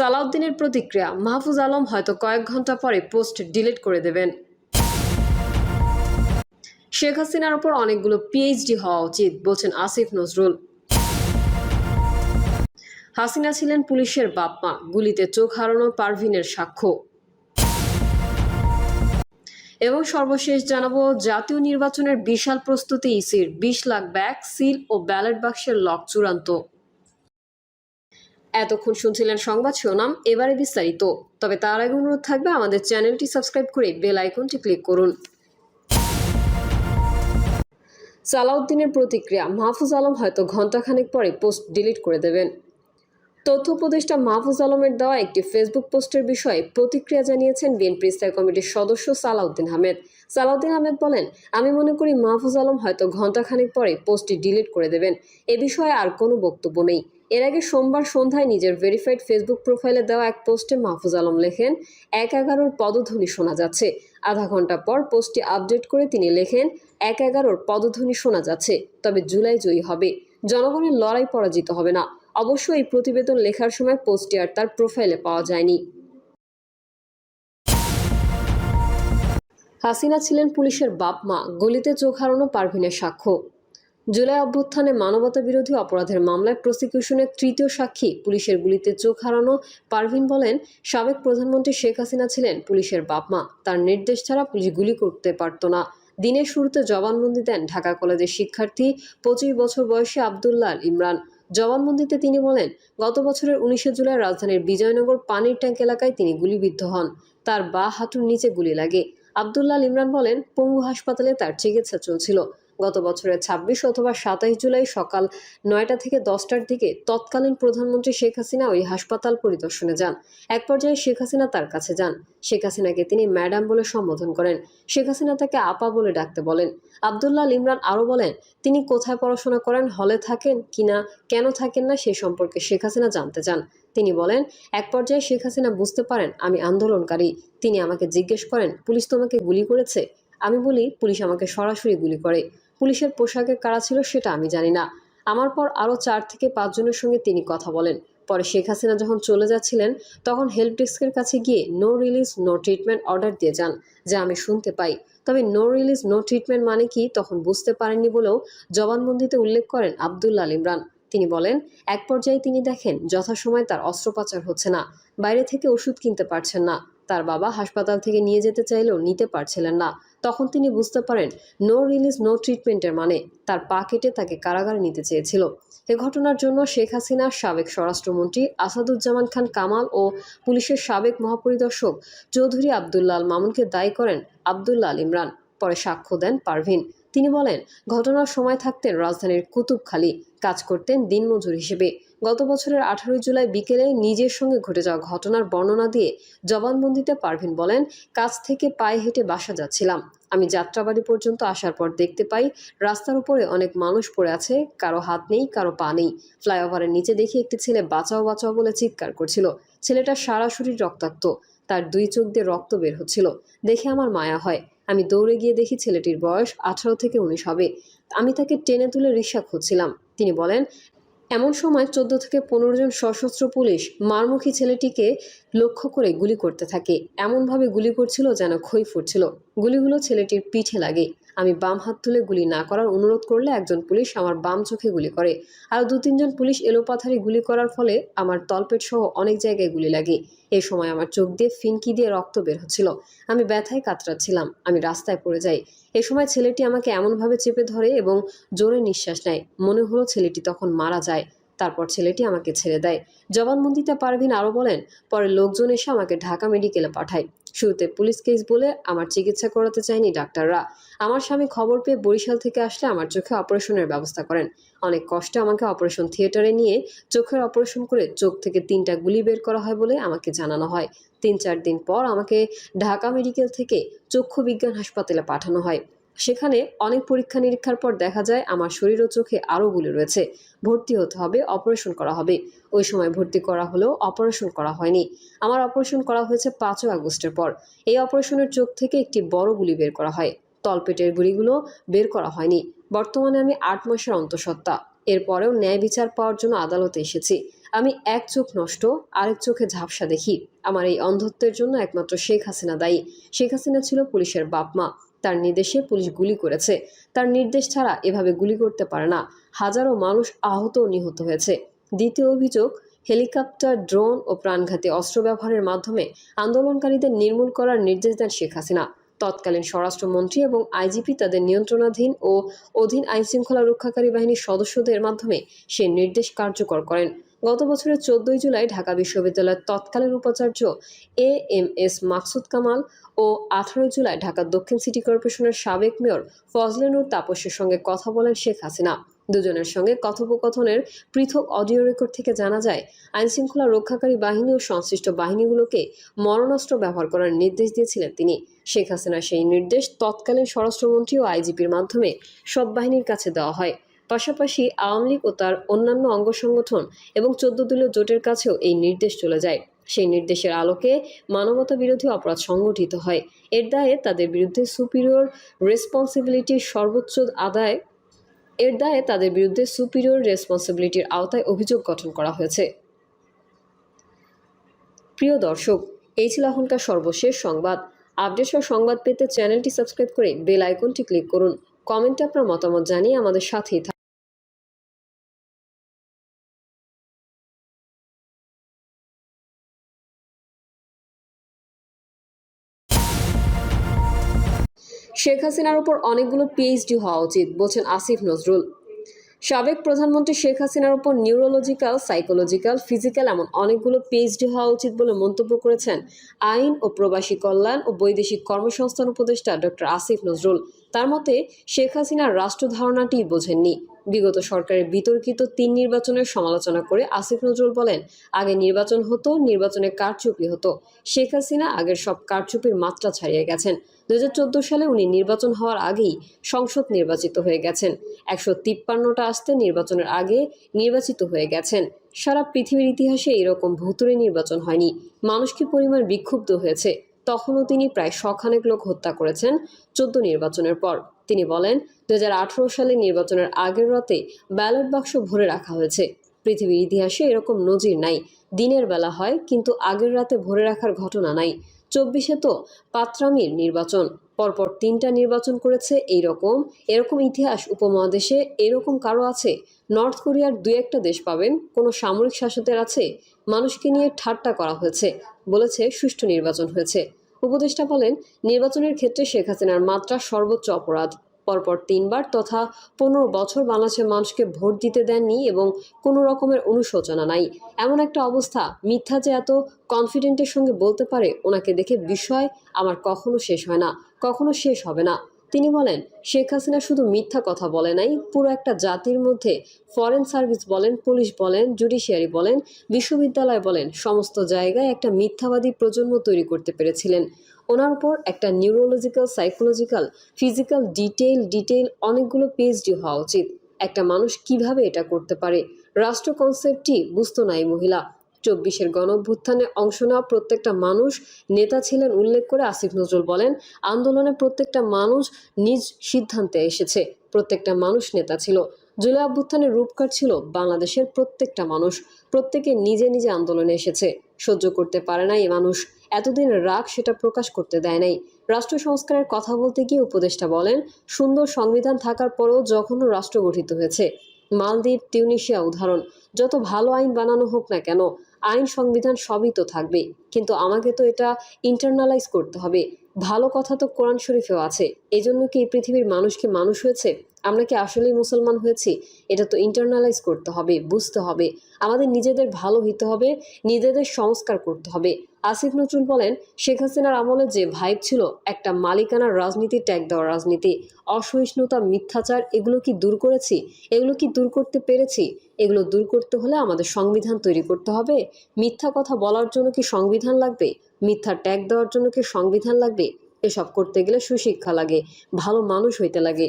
সালাউদ্দিনের প্রতিক্রিয়া মাহফুজ আলম হয়তো কয়েক ঘণ্টা পরে পোস্ট ডিলিট করে দেবেন। শেখ হাসিনার ওপর অনেকগুলো পিএইচডি হওয়া উচিত, বলছেন আসিফ নজরুল। হাসিনা ছিলেন পুলিশের বাপমা, গুলিতে চোখ হারানো পারভিনের সাক্ষ্য। এবং সর্বশেষ জানাব, জাতীয় নির্বাচনের বিশাল প্রস্তুতি ইসির, বিশ লাখ ব্যাগ, সিল ও ব্যালট বাক্সের লক চূড়ান্ত। এতক্ষণ শুনছিলেন সংবাদ শিরোনাম, এবারে বিস্তারিত। তবে তার আগে অনুরোধ থাকবে আমাদের চ্যানেলটি সাবস্ক্রাইব করে বেল আইকনটি ক্লিক করুন। সালাউদ্দিনের প্রতিক্রিয়া, মাহফুজ আলম হয়তো ঘণ্টাখানেক পরে পোস্ট ডিলিট করে দেবেন। তথ্য উপদেষ্টা মাহফুজ আলমের দেওয়া একটি ফেসবুক পোস্টের বিষয়ে প্রতিক্রিয়া জানিয়েছেন বিএনপি স্থায়ী কমিটির সদস্য সালাউদ্দিন আহমেদ। সালাউদ্দিন আহমেদ বলেন, আমি মনে করি মাহফুজ আলম হয়তো ঘণ্টাখানেক পরে পোস্টটি ডিলিট করে দেবেন। এ বিষয়ে আর কোনো বক্তব্য নেই। এর আগে সোমবার সন্ধ্যায় নিজের ভেরিফাইড ফেসবুক প্রোফাইলে দেওয়া এক পোস্টে মাহফুজ আলম লেখেন, এক এগারোর পদধ্বনি শোনা যাচ্ছে। আধা ঘণ্টা পর পোস্টটি আপডেট করে তিনি লেখেন, এক এগারোর পদধ্বনি শোনা যাচ্ছে, তবে জুলাই জয়ী হবে। জনগণের লড়াই পরাজিত হবে না। অবশ্য এই প্রতিবেদন লেখার সময় পোস্টটি আর তার প্রোফাইলে পাওয়া যায়নি। হাসিনা ছিলেন পুলিশের বাপ মা। গলিতে চোখ হারানো পারভিনের সাক্ষ্য। জুলাই অভ্যুত্থানে মানবতা বিরোধী অপরাধের মামলায় প্রসিকিউশনের তৃতীয় সাক্ষী পুলিশের গুলিতে চোখ হারানো পারভিন বলেন, সাবেক প্রধানমন্ত্রী শেখ হাসিনা ছিলেন পুলিশের বাপ মা। তার নির্দেশ ছাড়া পুলিশ গুলি করতে পারত না। দিনের শুরুতে জবানবন্দি দেন ঢাকা কলেজের শিক্ষার্থী পঁচিশ বছর বয়সী আবদুল্লাহ ইমরান। জবানবন্দিতে তিনি বলেন, গত বছরের উনিশে জুলাই রাজধানীর বিজয়নগর পানির ট্যাঙ্ক এলাকায় তিনি গুলিবিদ্ধ হন। তার বা হাঁটুর নিচে গুলি লাগে। আবদুল্লাহ ইমরান বলেন, পঙ্গু হাসপাতালে তার চিকিৎসা চলছিল। গত বছরের ছাব্বিশ অথবা সাতাইশ জুলাই সকাল নয়টা থেকে দশটার দিকে তৎকালীন প্রধানমন্ত্রী শেখ হাসিনা ওই হাসপাতাল পরিদর্শনে যান। এক পর্যায়ে শেখ হাসিনা তার কাছে যান। শেখ হাসিনাকে তিনি ম্যাডাম বলে সম্বোধন করেন। শেখ হাসিনা তাকে আপা বলে ডাকতে বলেন। আবদুল্লাহ ইমরান আরও বলেন, তিনি কোথায় পড়াশোনা করেন, হলে থাকেন কিনা কেন থাকেন না সে সম্পর্কে শেখ হাসিনা জানতে চান। তিনি বলেন, এক পর্যায়ে শেখ হাসিনা বুঝতে পারেন আমি আন্দোলনকারী। তিনি আমাকে জিজ্ঞেস করেন, পুলিশ তোমাকে গুলি করেছে? আমি বলি, পুলিশ আমাকে সরাসরি গুলি করে। পুলিশের পোশাকে কারা ছিল সেটা আমি জানি না। আমার পর আরও চার থেকে পাঁচজনের সঙ্গে তিনি কথা বলেন। পরে শেখ হাসিনা যখন চলে যাচ্ছিলেন, তখন হেল্প ডেস্কের কাছে গিয়ে no release no treatment order দিয়ে যান, যা আমি শুনতে পাই। তবে নো রিলিজ নো ট্রিটমেন্ট মানে কি তখন বুঝতে পারেননি বলেও জবানবন্দিতে উল্লেখ করেন আবদুল্লাহ ইমরান। তিনি বলেন, এক পর্যায়ে তিনি দেখেন যথাসময় তার অস্ত্রোপচার হচ্ছে না, বাইরে থেকে ওষুধ কিনতে পারছেন না, তার বাবা হাসপাতাল থেকে নিয়ে যেতে চাইলেও নিতে পারছিলেন না। তখন তিনি বুঝতে পারেন, নো রিলিজ, নো ট্রিটমেন্টের মানে তার পা কেটে তাকে কারাগারে নিতে চেয়েছিল। এ ঘটনার জন্য শেখ হাসিনা সাবেক স্বরাষ্ট্রমন্ত্রী আসাদুজ্জামান খান কামাল ও পুলিশের সাবেক মহাপরিদর্শক চৌধুরী আবদুল্লাহ আল মামুনকে দায়ী করেন আবদুল্লাহ আল ইমরান। পরে সাক্ষ্য দেন পারভিন। তিনি বলেন, ঘটনার সময় থাকতেন রাজধানীর কুতুবখালী। কাজ করতেন দিনমজুর হিসেবে। গত বছরের আঠারোই জুলাই বিকেলে নিজের সঙ্গে ঘটে যাওয়া ঘটনার বর্ণনা দিয়ে জবানবন্দিতে পারভিন বলেন, কাজ থেকে পায়ে হেঁটে বাসা যাচ্ছিলাম। আমি যাত্রাবাড়ি পর্যন্ত আসার পর দেখতে পাই, রাস্তার উপরে অনেক মানুষ পড়ে আছে, কারও হাত নেই, কারও পা নেই। ফ্লাইওভারের নিচে দেখি একটি ছেলে বাঁচাও বাঁচাও বলে চিৎকার করছিল। ছেলেটার সারা শরীর রক্তাক্ত। তার দুই চোখ দিয়ে রক্ত বের হচ্ছিল। দেখে আমার মায়া হয়। আমি দৌড়ে গিয়ে দেখি ছেলেটির বয়স আঠারো থেকে উনিশ হবে। আমি তাকে টেনে তুলে রিক্সা খুঁজছিলাম। তিনি বলেন, এমন সময় চোদ্দ থেকে পনেরো জন সশস্ত্র পুলিশ মারমুখী ছেলেটিকে লক্ষ্য করে গুলি করতে থাকে। এমনভাবে গুলি করছিল যেন খই ফুটছিল। গুলিগুলো ছেলেটির পিঠে লাগে। আমি বাম হাত তুলে গুলি না করার অনুরোধ করলে একজন পুলিশ আমার বাম চোখে গুলি করে। আর দু তিনজন পুলিশ এলোপাথারি গুলি করার ফলে আমার তলপেট সহ অনেক জায়গায় গুলি লাগে। এই সময় আমার চোখ দিয়ে ফিনকি দিয়ে রক্ত বের হচ্ছিল। আমি ব্যথায় কাতরাচ্ছিলাম। আমি রাস্তায় পড়ে যাই। এ সময় ছেলেটি আমাকে এমনভাবে চেপে ধরে এবং জোরে নিঃশ্বাস নেয়। মনে হলো ছেলেটি তখন মারা যায়। তারপর ছেলেটি আমাকে ছেড়ে দেয়। জবানবন্দিতে পারভিন আরও বলেন, পরে লোকজন এসে আমাকে ঢাকা মেডিকেলে পাঠায়। শুরুতে পুলিশ কেস বলে আমার চিকিৎসা করাতে চায়নি ডাক্তাররা। আমার স্বামী খবর পেয়ে বরিশাল থেকে আসলে আমার চোখে অপারেশনের ব্যবস্থা করেন। অনেক কষ্টে আমাকে অপারেশন থিয়েটারে নিয়ে চোখের অপারেশন করে চোখ থেকে তিনটা গুলি বের করা হয় বলে আমাকে জানানো হয়। তিন চার দিন পর আমাকে ঢাকা মেডিকেল থেকে চক্ষু বিজ্ঞান হাসপাতালে পাঠানো হয়। সেখানে অনেক পরীক্ষা নিরীক্ষার পর দেখা যায় আমার শরীর ও চোখে আরও গুলি রয়েছে। ভর্তি হতে হবে, অপারেশন করা হবে। ওই সময় ভর্তি করা হলেও অপারেশন করা হয়নি। আমার অপারেশন করা হয়েছে পাঁচই আগস্টের পর। এই অপারেশনের চোখ থেকে একটি বড় গুলি বের করা হয়। তলপেটের গুলিগুলো বের করা হয়নি। বর্তমানে আমি আট মাসের অন্তঃসত্ত্বা। এরপরেও ন্যায় বিচার পাওয়ার জন্য আদালতে এসেছি। আমি এক চোখ নষ্ট, আরেক চোখে ঝাপসা দেখি। আমার এই অন্ধত্বের জন্য একমাত্র শেখ হাসিনা দায়ী। শেখ হাসিনা ছিল পুলিশের বাপ মা। তার নির্দেশে পুলিশ গুলি করেছে। তার নির্দেশ ছাড়া এভাবে গুলি করতে পারে না। হাজারো মানুষ আহত ও নিহত হয়েছে। দ্বিতীয় অভিযোগ, হেলিকপ্টার, ড্রোন ও প্রাণঘাতী অস্ত্র ব্যবহারের মাধ্যমে আন্দোলনকারীদের নির্মূল করার নির্দেশ দেন শেখ হাসিনা। তৎকালীন স্বরাষ্ট্রমন্ত্রী এবং আইজিপি তাদের নিয়ন্ত্রণাধীন ও অধীন আইনশৃঙ্খলা রক্ষাকারী বাহিনীর সদস্যদের মাধ্যমে সে নির্দেশ কার্যকর করেন। গত বছরের চোদ্দই জুলাই ঢাকা বিশ্ববিদ্যালয়ের তৎকালীন উপাচার্য A M S Maksud Kamal ও আঠারোই জুলাই ঢাকা দক্ষিণ সিটি কর্পোরেশনের সাবেক মেয়র ফজলে নূর তাপসের সঙ্গে কথা বলেন শেখ হাসিনা। দুজনের সঙ্গে কথোপকথনের পৃথক অডিও রেকর্ড থেকে জানা যায়, আইনশৃঙ্খলা রক্ষাকারী বাহিনী ও সংশ্লিষ্ট বাহিনীগুলোকে মরণাস্ত্র ব্যবহার করার নির্দেশ দিয়েছিলেন তিনি। শেখ হাসিনা সেই নির্দেশ তৎকালীন স্বরাষ্ট্রমন্ত্রী ও আইজিপির মাধ্যমে সব বাহিনীর কাছে দেওয়া হয়। পাশাপাশি আওয়ামী লীগ ও তার অন্যান্য অঙ্গ সংগঠন এবং চোদ্দ দলীয় জোটের কাছেও এই নির্দেশ চলে যায়। সেই নির্দেশের আলোকে মানবতা বিরোধী অপরাধ সংগঠিত হয়। এর দায়ে তাদের বিরুদ্ধে সুপিরিয়র রেসপন্সিবিলিটির সর্বোচ্চ আদায় এর দায়ে তাদের বিরুদ্ধে সুপিরিয়র রেসপন্সিবিলিটির আওতায় অভিযোগ গঠন করা হয়েছে। প্রিয় দর্শক, এই ছিল এখনকার সর্বশেষ সংবাদ। আপডেট সহ সংবাদ পেতে চ্যানেলটি সাবস্ক্রাইব করে বেল আইকনটি ক্লিক করুন। কমেন্টে আপনার মতামত জানিয়ে আমাদের সাথেই শেখ হাসিনার উপর অনেকগুলো পিএইচডি হওয়া উচিত, বলছেন আসিফ নজরুল। সাবেক প্রধানমন্ত্রী শেখ হাসিনার উপর নিউরোলজিক্যাল সাইকোলজিক্যাল ফিজিক্যাল এমন অনেকগুলো পিএইচডি হওয়া উচিত বলে মন্তব্য করেছেন আইন ও প্রবাসী কল্যাণ ও বৈদেশিক কর্মসংস্থান উপদেষ্টা ডক্টর আসিফ নজরুল। তার মতে, শেখ হাসিনার রাষ্ট্র ধারণাটি বোঝেননি। বিগত সরকারের বিতর্কিত তিন নির্বাচনের সমালোচনা করে আসিফ নজরুল বলেন, আগে নির্বাচন হতো, নির্বাচনে কারচুপি হতো। শেখ হাসিনা আগের সব কারচুপির মাত্রা ছাড়িয়ে গেছেন। দুই হাজার চোদ্দ সালে উনি নির্বাচন হওয়ার আগেই সংসদ নির্বাচিত হয়ে গেছেন। একশো তিপ্পান্নটা আসতে নির্বাচনের আগে নির্বাচিত হয়ে গেছেন। সারা পৃথিবীর ইতিহাসে এরকম ভুতুরে নির্বাচন হয়নি। মানুষ কি পরিমাণ বিক্ষুব্ধ হয়েছে। তখনও তিনি প্রায় শখানেক লোক হত্যা করেছেন চোদ্দ নির্বাচনের পর। তিনি বলেন দু সালে নির্বাচনের আগের রাতে ব্যালট বাক্স ভরে রাখা হয়েছে। পৃথিবীর ইতিহাসে এরকম নজির নাই। দিনের বেলা হয়, কিন্তু আগের রাতে ভরে রাখার ঘটনা নাই। চব্বিশে তো পাত্রামির নির্বাচন। পরপর তিনটা নির্বাচন করেছে এই রকম এরকম ইতিহাস উপমহাদেশে, এরকম কারও আছে? নর্থ কোরিয়ার দুই একটা দেশ পাবেন, কোনো সামরিক শাসকের আছে? মানুষকে নিয়ে ঠাট্টা করা হয়েছে, বলেছে সুষ্ঠু নির্বাচন হয়েছে। উপদেষ্টা বলেন, নির্বাচনের ক্ষেত্রে শেখ হাসিনার মাত্রা সর্বোচ্চ অপরাধ। পরপর তিনবার তথা পনেরো বছর বাংলাদেশের মানুষকে ভোট দিতে দেননি এবং কোনো রকমের অনুশোচনা নাই। এমন একটা অবস্থা, মিথ্যা যে এত কনফিডেন্টের সঙ্গে বলতে পারে, ওনাকে দেখে বিষয় আমার কখনো শেষ হয় না, কখনো শেষ হবে না। তিনি বলেন, শেখ হাসিনা শুধু মিথ্যা কথা বলে নাই, পুরো একটা জাতির মধ্যে ফরেন সার্ভিস বলেন পুলিশ বলেন জুডিশিয়ারি বলেন, বিশ্ববিদ্যালয় বলেন, সমস্ত জায়গায় একটা মিথ্যাবাদী প্রজন্ম তৈরি করতে পেরেছিলেন। ওনার উপর একটা neurological psychological physical detail detail অনেকগুলো পিএইচডি হওয়া উচিত। একটা মানুষ কীভাবে এটা করতে পারে? রাষ্ট্র কনসেপ্টটি বুঝতো না এই মহিলা। চব্বিশের গণঅভ্যুত্থানে অংশ নেওয়া প্রত্যেকটা মানুষ, নেতা ছিলেন উল্লেখ করে আসিফ নজরুল বলেন, আন্দোলনে প্রত্যেকটা মানুষ নিজ সিদ্ধান্তে এসেছে, প্রত্যেকটা মানুষ নেতা ছিল। জুলাই অভ্যুত্থানের রূপকার ছিল বাংলাদেশের প্রত্যেকটা মানুষ, প্রত্যেকে নিজে নিজে আন্দোলনে এসেছে। সহ্য করতে পারে নাই এ মানুষ, এতদিন রাগ সেটা প্রকাশ করতে দেয় নাই। রাষ্ট্র সংস্কারের কথা বলতে গিয়ে উপদেষ্টা বলেন, সুন্দর সংবিধান থাকার পরেও জঘন্য রাষ্ট্র গঠিত হয়েছে। মালদ্বীপ তিউনিশিয়া উদাহরণ, যত ভালো আইন বানানো হোক না কেন আইন সংবিধান সবই তো থাকবে কিন্তু আমাকে তো এটা ইন্টারনালাইজ করতে হবে। ভালো কথা তো কোরআন শরীফেও আছে। এজন্য কি এই পৃথিবীর মানুষ কি মানুষ হয়েছে? আমরা কি আসলেই মুসলমান হয়েছি? এটা তো ইন্টারনালাইজ করতে হবে, বুঝতে হবে। আমাদের নিজেদের ভালো হইতে হবে, নিজেদের সংস্কার করতে হবে। আসিফ নজরুল বলেন, শেখ হাসিনার আমলে যে ভাইব ছিল, একটা মালিকানার রাজনীতি, ট্যাগ দেওয়ার রাজনীতি। অসহিষ্ণুতা, মিথ্যাচার, এগুলো কি দূর করেছি? এগুলো কি দূর করতে পেরেছি? এগুলো দূর করতে হলে আমাদের সংবিধান তৈরি করতে হবে। মিথ্যা কথা বলার জন্য কি সংবিধান লাগবে? মিথ্যা ট্যাগ দেওয়ার জন্য কি সংবিধান লাগবে? এসব করতে গেলে সুশিক্ষা লাগে, ভালো মানুষ হইতে লাগে।